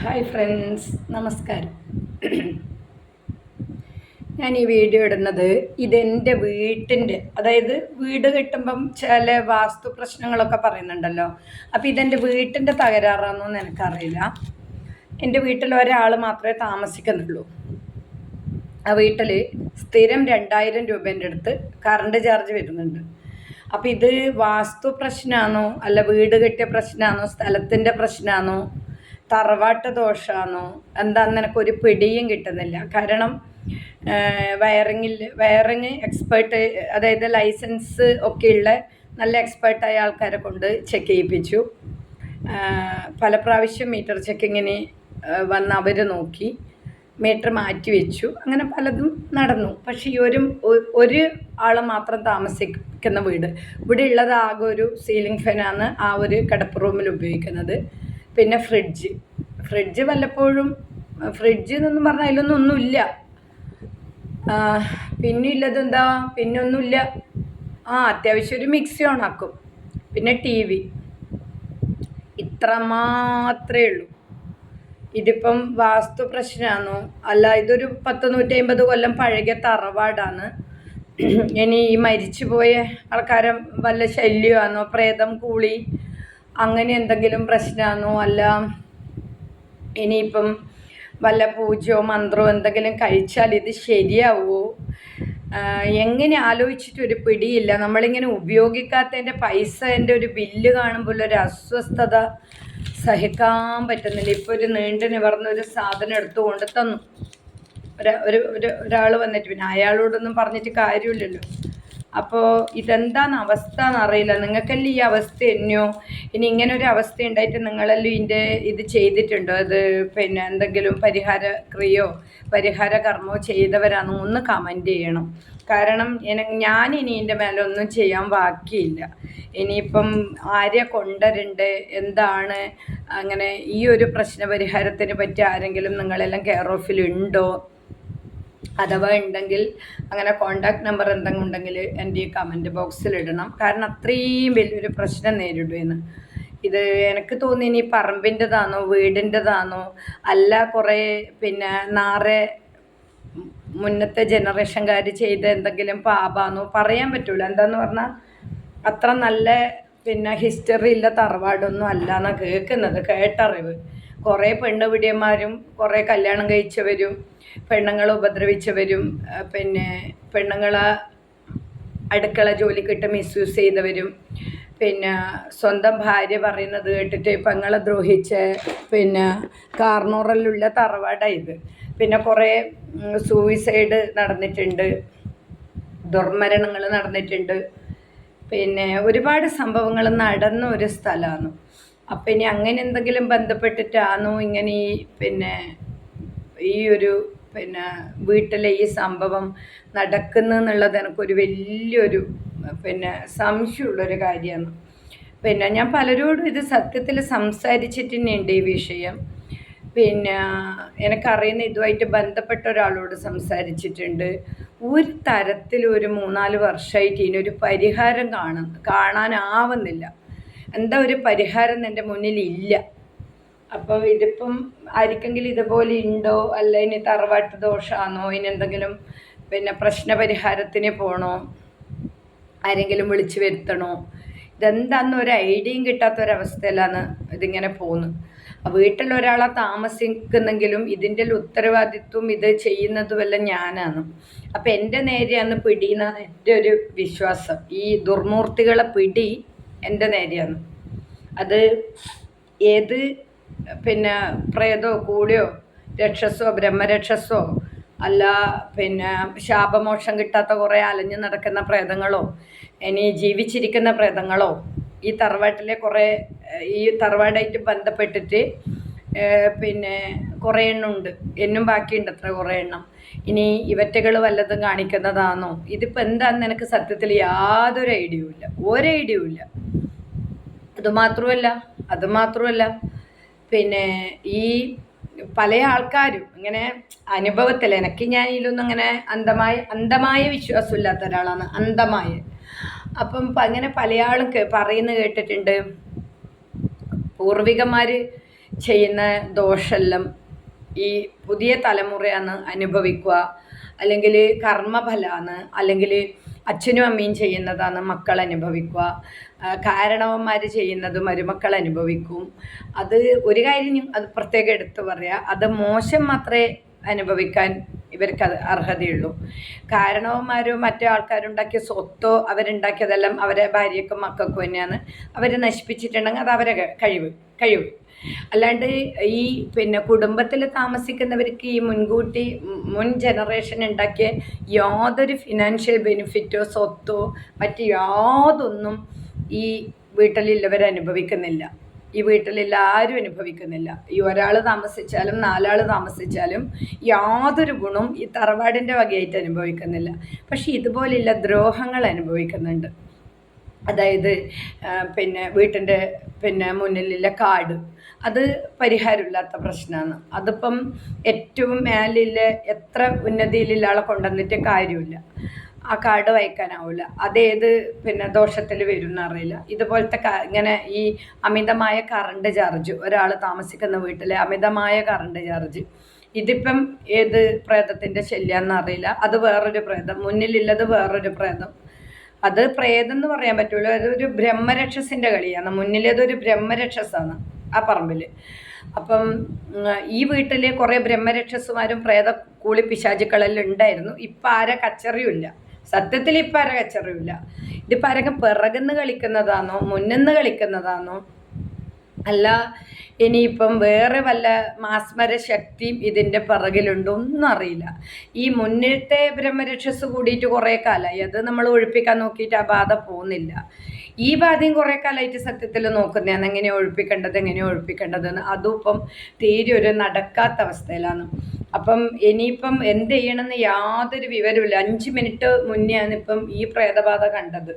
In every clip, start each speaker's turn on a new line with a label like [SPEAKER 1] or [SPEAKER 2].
[SPEAKER 1] Hi friends നമസ്കാരം. ഞാൻ ഈ വീഡിയോ ഇടുന്നത് ഇതെന്റെ വീട്ടിന്റെ അതായത് വീട് കിട്ടുമ്പം ചില വാസ്തു പ്രശ്നങ്ങളൊക്കെ പറയുന്നുണ്ടല്ലോ. അപ്പോൾ ഇതെന്റെ വീട്ടിന്റെ തകരാറാണെന്നൊന്നും എനിക്കറിയില്ല. എന്റെ വീട്ടിൽ ഒരാൾ മാത്രമേ താമസിക്കുന്നുള്ളൂ. ആ വീട്ടിൽ സ്ഥിരം രണ്ടായിരം രൂപേന്റെ അടുത്ത് കറണ്ട് ചാർജ് വരുന്നുണ്ട്. അപ്പം ഇത് വാസ്തു പ്രശ്നമാണോ അല്ല വീട് കെട്ടിയ പ്രശ്നമാണോ സ്ഥലത്തിന്റെ പ്രശ്നമാണോ തറവാട്ട് ദോഷമാണോ എന്താന്ന് എനിക്കൊരു പിടിയും കിട്ടുന്നില്ല. കാരണം വയറിങ്ങിൽ വയറിങ് എക്സ്പേർട്ട് അതായത് ലൈസൻസ് ഒക്കെ ഉള്ള നല്ല എക്സ്പേർട്ടായ ആൾക്കാരെ കൊണ്ട് ചെക്ക് ചെയ്യിപ്പിച്ചു. പല പ്രാവശ്യം മീറ്റർ ചെക്കിങ്ങിന് വന്ന് അവർ നോക്കി. മീറ്റർ മാറ്റി വെച്ചു. അങ്ങനെ പലതും നടന്നു. പക്ഷേ ഈ ഒരു ഒരു ആൾ മാത്രം താമസിക്കുന്ന വീട്. ഇവിടെ ഉള്ളത് ആകെ ഒരു സീലിംഗ് ഫാനാണ് ആ ഒരു കിടപ്പ് റൂമിൽ ഉപയോഗിക്കുന്നത്. പിന്നെ ഫ്രിഡ്ജ്. ഫ്രിഡ്ജ് വല്ലപ്പോഴും ഫ്രിഡ്ജ് എന്നൊന്നും പറഞ്ഞാൽ അതിലൊന്നും ഒന്നുമില്ല. പിന്നെ ഇല്ലത് എന്താ? പിന്നെ ഒന്നുമില്ല. ആ അത്യാവശ്യം ഒരു മിക്സി ഓണാക്കും. പിന്നെ ടി വി. ഇത്ര മാത്രമേ ഉള്ളൂ. ഇതിപ്പം വാസ്തു പ്രശ്നമാണോ അല്ല ഇതൊരു പത്ത് നൂറ്റി അമ്പത് കൊല്ലം പഴകിയ തറവാടാണ് ഇനി ഈ മരിച്ചു പോയ ആൾക്കാരെ വല്ല ശല്യമാണോ പ്രേതം കൂളി അങ്ങനെ എന്തെങ്കിലും പ്രശ്നമാണോ അല്ല ഇനിയിപ്പം വല്ല പൂജയോ മന്ത്രമോ എന്തെങ്കിലും കഴിച്ചാൽ ഇത് ശരിയാവുമോ എങ്ങനെ ആലോചിച്ചിട്ട് ഒരു പിടിയില്ല. നമ്മളിങ്ങനെ ഉപയോഗിക്കാത്തതിന്റെ പൈസേന്റെ ഒരു ബില്ല് കാണുമ്പോൾ ഒരു അസ്വസ്ഥത സഹിക്കാൻ പറ്റുന്നില്ല. ഇപ്പോൾ ഒരു നീണ്ടു നിവർന്ന ഒരു സാധനം എടുത്തു കൊണ്ട് തന്നു. ഒരു ഒരു ഒരു ഒരാൾ വന്നിട്ട് പിന്നെ അയാളോടൊന്നും പറഞ്ഞിട്ട് കാര്യമില്ലല്ലോ. അപ്പോൾ ഇതെന്താന്ന് അവസ്ഥ എന്നറിയില്ല നിങ്ങൾക്കല്ലേ ഈ അവസ്ഥ എന്നോ? ഇനി ഇങ്ങനെ ഒരു അവസ്ഥ ഉണ്ടായിട്ട് നിങ്ങളെല്ലാം ഇതിന്റെ ഇത് ചെയ്തിട്ടുണ്ടോ? അത് പിന്നെ എന്തെങ്കിലും പരിഹാര ക്രിയോ പരിഹാര കർമ്മമോ ചെയ്തവരാണോ? ഒന്ന് കമന്റ് ചെയ്യണം. കാരണം ഞാൻ ഇനി ഇതിന്റെ മേലൊന്നും ചെയ്യാൻ ബാക്കിയില്ല. ഇനിയിപ്പം ആരെ കൊണ്ടുവരണ്ട് എന്താണ്? അങ്ങനെ ഈ ഒരു പ്രശ്ന പരിഹാരത്തിന് പറ്റി ആരെങ്കിലും നിങ്ങളെല്ലാം കെയർ ഓഫിലുണ്ടോ അഥവാ ഉണ്ടെങ്കിൽ അങ്ങനെ കോണ്ടാക്ട് നമ്പർ എന്തെങ്കിലും ഉണ്ടെങ്കിൽ എന്റെ ഈ കമന്റ് ബോക്സിൽ ഇടണം. കാരണം അത്രയും വലിയൊരു പ്രശ്നം നേരിടുമെന്ന് ഇത് എനിക്ക് തോന്നി ഇനി പറമ്പിന്റെതാണോ വീടിന്റെതാണോ അല്ല കുറേ പിന്നെ നാറെ മുന്നത്തെ ജനറേഷൻകാർ ചെയ്ത എന്തെങ്കിലും പാപാണോ പറയാൻ പറ്റൂല. എന്താന്ന് പറഞ്ഞാൽ അത്ര നല്ല പിന്നെ ഹിസ്റ്ററി ഇല്ല തറവാടൊന്നും അല്ല എന്നാണ് കേൾക്കുന്നത് കേട്ടറിവ്. കുറേ പെണ്ണുപിടിയന്മാരും കുറേ കല്യാണം കഴിച്ചവരും പെണ്ണുങ്ങളെ ഉപദ്രവിച്ചവരും പിന്നെ പെണ്ണുങ്ങളെ അടുക്കള ജോലിക്കിട്ട് മിസ്യൂസ് ചെയ്തവരും. പിന്നെ സ്വന്തം ഭാര്യ പറയുന്നത് കേട്ടിട്ട് പെങ്ങളെ ദ്രോഹിച്ച് പിന്നെ കാർണൂറിലുള്ള തറവാടാണ് ഇത്. പിന്നെ കുറേ സൂയിസൈഡ് നടന്നിട്ടുണ്ട്. ദുർമരണങ്ങൾ നടന്നിട്ടുണ്ട്. പിന്നെ ഒരുപാട് സംഭവങ്ങൾ നടന്ന ഒരു സ്ഥലമാണ് അപ്പം ഇനി അങ്ങനെ എന്തെങ്കിലും ബന്ധപ്പെട്ടിട്ടാണോ ഇങ്ങനെ ഈ പിന്നെ ഈ ഒരു പിന്നെ വീട്ടിലെ ഈ സംഭവം നടക്കുന്നു എന്നുള്ളത് എനിക്കൊരു വലിയൊരു പിന്നെ സംശയമുള്ളൊരു കാര്യമാണ്. പിന്നെ ഞാൻ പലരോടും ഇത് സത്യത്തിൽ സംസാരിച്ചിട്ട് തന്നെയുണ്ട് ഈ വിഷയം. പിന്നെ എനിക്കറിയുന്ന ഇതുമായിട്ട് ബന്ധപ്പെട്ട ഒരാളോട് സംസാരിച്ചിട്ടുണ്ട്. ഒരു തരത്തിൽ ഒരു മൂന്നാൽ വർഷമായിട്ട് ഇതിനൊരു പരിഹാരം കാണാൻ കാണാനാവുന്നില്ല. എന്താ ഒരു പരിഹാരം എന്റെ മുന്നിൽ ഇല്ല അപ്പോൾ ഇതിപ്പം ആർക്കെങ്കിലും ഇതുപോലെ ഉണ്ടോ? അല്ല ഇനി തറവാട്ട് ദോഷമാണോ ഇനി എന്തെങ്കിലും പിന്നെ പ്രശ്ന പരിഹാരത്തിന് പോണോ? ആരെങ്കിലും വിളിച്ചു വരുത്തണോ? ഇതെന്താന്ന് ഒരു ഐഡിയയും കിട്ടാത്തൊരവസ്ഥയിലാണ് ഇതിങ്ങനെ പോകുന്നത് വീട്ടിൽ ഒരാളെ താമസിക്കുന്നെങ്കിലും ഇതിന്റെ ഉത്തരവാദിത്വം ഇത് ചെയ്യുന്നതുമെല്ലാം ഞാനാണ്. അപ്പം എന്റെ നേരെയാണ് പിടിയെന്നാണ് എന്റെ ഒരു വിശ്വാസം. ഈ ദുർമൂർത്തികളെ പിടി എന്റെ നേരെയാണ്. അത് ഏത് പിന്നെ പ്രേതോ കൂടിയോ രക്ഷസോ ബ്രഹ്മരക്ഷസോ അല്ല പിന്നെ ശാപമോക്ഷം കിട്ടാത്ത കുറേ അലഞ്ഞു നടക്കുന്ന പ്രേതങ്ങളോ ഇനി ജീവിച്ചിരിക്കുന്ന പ്രേതങ്ങളോ ഈ തറവാട്ടിലെ കുറേ ഈ തറവാടായിട്ട് ബന്ധപ്പെട്ടിട്ട് പിന്നെ കുറേ എണ്ണം ഉണ്ട് എന്നും ബാക്കിയുണ്ട് അത്ര കുറേ എണ്ണം ഇനി ഇവറ്റകൾ വല്ലതും കാണിക്കുന്നതാണോ? ഇതിപ്പോൾ എന്താണെന്ന് എനിക്ക് സത്യത്തിൽ യാതൊരു ഐഡിയയും ഇല്ല. ഒരു ഐഡിയയും ഇല്ല. അതുമാത്രമല്ല അതുമാത്രമല്ല പിന്നെ ഈ പല ആൾക്കാരും ഇങ്ങനെ അനുഭവത്തിൽ എനിക്ക് ഞാൻ ഇതിലൊന്നും അങ്ങനെ അന്ധമായ അന്ധമായ വിശ്വാസമില്ലാത്ത ഒരാളാണ്. അന്ധമായ. അപ്പം അങ്ങനെ പല ആളും പറയുന്ന പറയുന്നത് കേട്ടിട്ടുണ്ട്. പൂർവികന്മാർ ചെയ്യുന്ന ദോഷമെല്ലാം ഈ പുതിയ തലമുറയാണ് അനുഭവിക്കുക. അല്ലെങ്കിൽ കർമ്മഫലമാണ് അല്ലെങ്കിൽ അച്ഛനും അമ്മയും ചെയ്യുന്നതാണ് മക്കൾ അനുഭവിക്കുക. കാരണവന്മാർ ചെയ്യുന്നത് മരുമക്കൾ അനുഭവിക്കും. അത് ഒരു കാര്യം അത് പ്രത്യേകം എടുത്തു പറയാം. അത് മോശം മാത്രമേ അനുഭവിക്കാൻ ഇവർക്ക് അർഹതയുള്ളൂ. കാരണവന്മാരോ മറ്റു ആൾക്കാരുണ്ടാക്കിയ സ്വത്തോ അവരുണ്ടാക്കിയതെല്ലാം അവരെ ഭാര്യക്കും മക്കൾക്കും തന്നെയാണ്. അവർ നശിപ്പിച്ചിട്ടുണ്ടെങ്കിൽ അത് അവരെ കഴിവ് കഴിവ്. അല്ലാണ്ട് ഈ പിന്നെ കുടുംബത്തിൽ താമസിക്കുന്നവർക്ക് ഈ മുൻകൂട്ടി മുൻ ജനറേഷൻ ഉണ്ടാക്കിയ യാതൊരു ഫിനാൻഷ്യൽ ബെനിഫിറ്റോ സ്വത്തോ മറ്റു യാതൊന്നും ഈ വീട്ടിലുള്ളവർ അനുഭവിക്കുന്നില്ല. ഈ വീട്ടിലെല്ലാവരും അനുഭവിക്കുന്നില്ല. ഈ ഒരാൾ താമസിച്ചാലും നാലാൾ താമസിച്ചാലും യാതൊരു ഗുണവും ഈ തറവാടിന്റെ വകയായിട്ട് അനുഭവിക്കുന്നില്ല. പക്ഷേ ഇതുപോലെയുള്ള ദ്രോഹങ്ങൾ അനുഭവിക്കുന്നുണ്ട്. അതായത് പിന്നെ വീട്ടിന്റെ പിന്നെ മുന്നിലുള്ള കാട് അത് പരിഹാരമില്ലാത്ത പ്രശ്നമാണ്. അതിപ്പം ഏറ്റവും മേലിൽ എത്ര ഉന്നതിയിലുള്ള ആളെ കൊണ്ടുവന്നിട്ട് കാര്യമില്ല. ആ കാർഡ് വായിക്കാനാവില്ല അതേത് പിന്നെ ദോഷത്തിൽ വരും എന്നറിയില്ല ഇതുപോലത്തെ ഇങ്ങനെ ഈ അമിതമായ കറണ്ട് ചാർജ് ഒരാൾ താമസിക്കുന്ന വീട്ടിലെ അമിതമായ കറണ്ട് ചാർജ് ഇതിപ്പം ഏത് പ്രേതത്തിന്റെ ശല്യമാണെന്ന് അറിയില്ല. അത് വേറൊരു പ്രേതം മുന്നിലുള്ളത് വേറൊരു പ്രേതം. അത് പ്രേതം എന്ന് പറയാൻ പറ്റുള്ളൂ അതൊരു ബ്രഹ്മരക്ഷസിന്റെ കളിയാണ്. മുന്നിലേതൊരു ബ്രഹ്മരക്ഷസാണ് ആ പറമ്പിൽ അപ്പം ഈ വീട്ടിൽ കുറേ ബ്രഹ്മരക്ഷസുമാരും പ്രേത കൂളി പിശാചുക്കളെല്ലാം ഉണ്ടായിരുന്നു. ഇപ്പം ആരെ കച്ചറിയുമില്ല സത്യത്തിൽ ഈ പരക ചെറിവില്ല. ഇത് പരക പിറകുന്ന് കളിക്കുന്നതാണോ മുന്നിന്ന് കളിക്കുന്നതാണോ? അല്ല ഇനിയിപ്പം വേറെ വല്ല മാസ്മര ശക്തിയും ഇതിന്റെ പിറകിലുണ്ടോ? ഒന്നും അറിയില്ല. ഈ മുന്നിലത്തെ ബ്രഹ്മരക്ഷസ് കൂടിയിട്ട് കുറേ കാലമായി അത് നമ്മൾ ഒഴിപ്പിക്കാൻ നോക്കിയിട്ട് ആ ബാധ പോകുന്നില്ല. ഈ ബാധയും കുറേ കാലമായിട്ട് സത്യത്തിൽ നോക്കുന്നതാണ് എങ്ങനെയാണ് ഒഴിപ്പിക്കേണ്ടത് എങ്ങനെയാണ് ഒഴിപ്പിക്കേണ്ടതെന്ന് അതും ഇപ്പം തീരെ ഒരു നടക്കാത്ത അവസ്ഥയിലാണ്. അപ്പം ഇനിയിപ്പം എന്ത് ചെയ്യണമെന്ന് യാതൊരു വിവരമില്ല അഞ്ച് മിനിറ്റ് മുന്നെയാണ് ഇപ്പം ഈ പ്രേതബാധ കണ്ടത്.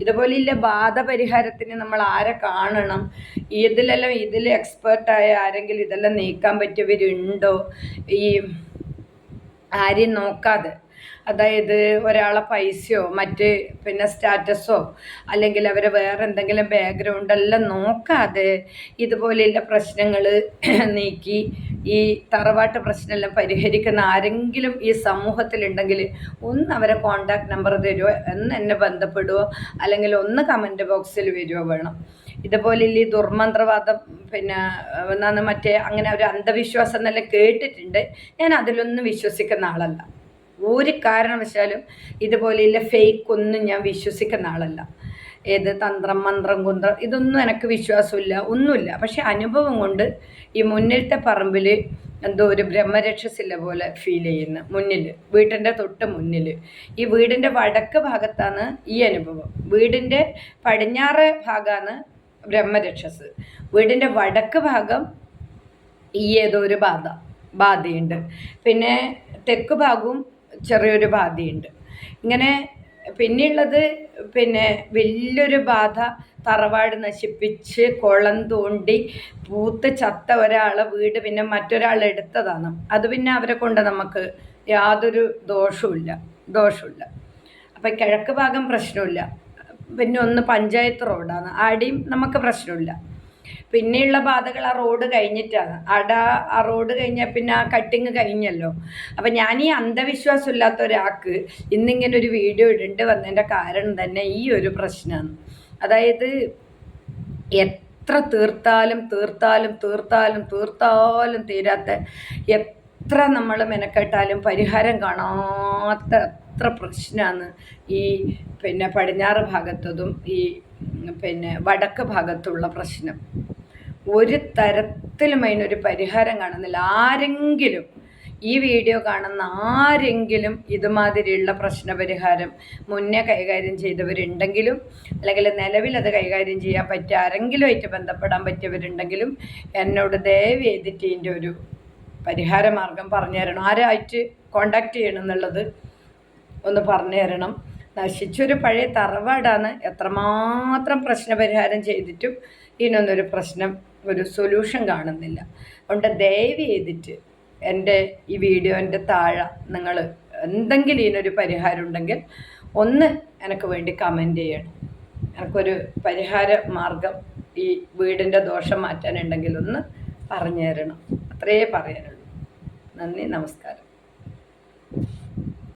[SPEAKER 1] ഇതുപോലെയുള്ള ബാധ പരിഹാരത്തിന് നമ്മൾ ആരെ കാണണം? ഇതിലെല്ലാം ഇതിൽ എക്സ്പേർട്ടായ ആരെങ്കിലും ഇതെല്ലാം നീക്കാൻ പറ്റിയവരുണ്ടോ? ഈ ആരെയും നോക്കാതെ. അതായത് ഒരാളെ പൈസയോ മറ്റ് പിന്നെ സ്റ്റാറ്റസോ അല്ലെങ്കിൽ അവരെ വേറെ എന്തെങ്കിലും ബാക്ക്ഗ്രൗണ്ട് എല്ലാം നോക്കാതെ ഇതുപോലെയുള്ള പ്രശ്നങ്ങൾ നീക്കി ഈ തറവാട്ട് പ്രശ്നമെല്ലാം പരിഹരിക്കുന്ന ആരെങ്കിലും ഈ സമൂഹത്തിലുണ്ടെങ്കിൽ ഒന്ന് അവരെ കോണ്ടാക്ട് നമ്പർ തരുമോ എന്ന് എന്നെ ബന്ധപ്പെടുമോ അല്ലെങ്കിൽ ഒന്ന് കമന്റ് ബോക്സിൽ വരുമോ വേണം. ഇതുപോലെ ഈ ദുർമന്ത്രവാദം പിന്നെ എന്നാണ് മറ്റേ അങ്ങനെ ഒരു അന്ധവിശ്വാസം എന്നെല്ലാം കേട്ടിട്ടുണ്ട്. ഞാൻ അതിലൊന്നും വിശ്വസിക്കുന്ന ആളല്ല. ഒരു കാരണവശാലും ഇതുപോലെയുള്ള ഫേക്ക് ഒന്നും ഞാൻ വിശ്വസിക്കുന്ന ആളല്ല. ഏത് തന്ത്രം മന്ത്രം കുന്ത്രം ഇതൊന്നും എനിക്ക് വിശ്വാസമില്ല ഒന്നുമില്ല. പക്ഷെ അനുഭവം കൊണ്ട് ഈ മുന്നിലത്തെ പറമ്പിൽ എന്തോ ഒരു ബ്രഹ്മരക്ഷസില്ല പോലെ ഫീൽ ചെയ്യുന്നു മുന്നിൽ വീട്ടിന്റെ തൊട്ട് മുന്നിൽ ഈ വീടിന്റെ വടക്ക് ഭാഗത്താണ് ഈ അനുഭവം. വീടിന്റെ പടിഞ്ഞാറ് ഭാഗമാണ് ബ്രഹ്മരക്ഷസ്. വീടിന്റെ വടക്ക് ഭാഗം ഈ ഏതോ ഒരു ബാധ ബാധയുണ്ട്. പിന്നെ തെക്ക് ഭാഗവും ചെറിയൊരു ബാധയുണ്ട്. ഇങ്ങനെ പിന്നെയുള്ളത് പിന്നെ വലിയൊരു ബാധ തറവാട് നശിപ്പിച്ച് കുളം തോണ്ടി പൂത്ത് ചത്ത ഒരാളെ വീട് പിന്നെ മറ്റൊരാൾ എടുത്തതാണ്. അത് പിന്നെ അവരെ കൊണ്ട് നമുക്ക് യാതൊരു ദോഷവുമില്ല ദോഷമില്ല അപ്പം കിഴക്ക് ഭാഗം പ്രശ്നമില്ല. പിന്നെ ഒന്ന് പഞ്ചായത്ത് റോഡാണ്. ആടെയും നമുക്ക് പ്രശ്നമില്ല. പിന്നെയുള്ള പാതകൾ ആ റോഡ് കഴിഞ്ഞിട്ടാണ്. അട ആ റോഡ് കഴിഞ്ഞാൽ പിന്നെ ആ കട്ടിങ് കഴിഞ്ഞല്ലോ. അപ്പം ഞാൻ ഈ അന്ധവിശ്വാസം ഇല്ലാത്ത ഒരാൾക്ക് ഇന്നിങ്ങനെ ഒരു വീഡിയോ ഇടേണ്ടി വന്നതിന്റെ കാരണം തന്നെ ഈ ഒരു പ്രശ്നമാണ് അതായത് എത്ര തീർത്താലും തീർത്താലും തീർത്താലും തീർത്താലും തീരാത്ത എത്ര നമ്മൾ മെനക്കെട്ടാലും പരിഹാരം കാണാത്ത എത്ര പ്രശ്നമാണ് ഈ പിന്നെ പടിഞ്ഞാറ് ഭാഗത്തതും ഈ പിന്നെ വടക്ക് ഭാഗത്തുള്ള പ്രശ്നം. ഒരു തരത്തിലും അതിനൊരു പരിഹാരം കാണുന്നില്ല. ആരെങ്കിലും ഈ വീഡിയോ കാണുന്ന ആരെങ്കിലും ഇതുമാതിരിയുള്ള പ്രശ്നപരിഹാരം മുന്നേ കൈകാര്യം ചെയ്തവരുണ്ടെങ്കിലും അല്ലെങ്കിൽ നിലവിൽ അത് കൈകാര്യം ചെയ്യാൻ പറ്റിയ ആരെങ്കിലും ആയിട്ട് ബന്ധപ്പെടാൻ പറ്റിയവരുണ്ടെങ്കിലും എന്നോട് ദയവ് ചെയ്തിട്ട് ഇതിന്റെ ഒരു പരിഹാര മാർഗം പറഞ്ഞു തരണം. ആരായിട്ട് കോണ്ടാക്ട് ചെയ്യണം എന്നുള്ളത് ഒന്ന് പറഞ്ഞു തരണം. നശിച്ചൊരു പഴയ തറവാടാണ്. എത്രമാത്രം പ്രശ്നപരിഹാരം ചെയ്തിട്ടും ഇതിനൊന്നൊരു പ്രശ്നം ഒരു സൊല്യൂഷൻ കാണുന്നില്ല. അതുകൊണ്ട് ദയവ് ചെയ്തിട്ട് എന്റെ ഈ വീഡിയോന്റെ താഴെ നിങ്ങൾ എന്തെങ്കിലും ഇതിനൊരു പരിഹാരം ഉണ്ടെങ്കിൽ ഒന്ന് എനിക്ക് വേണ്ടി കമന്റ് ചെയ്യണം. എനിക്കൊരു പരിഹാര മാർഗം ഈ വീടിന്റെ ദോഷം മാറ്റാനുണ്ടെങ്കിൽ ഒന്ന് പറഞ്ഞു തരണം. അത്രയേ പറയാനുള്ളൂ. നന്ദി നമസ്കാരം.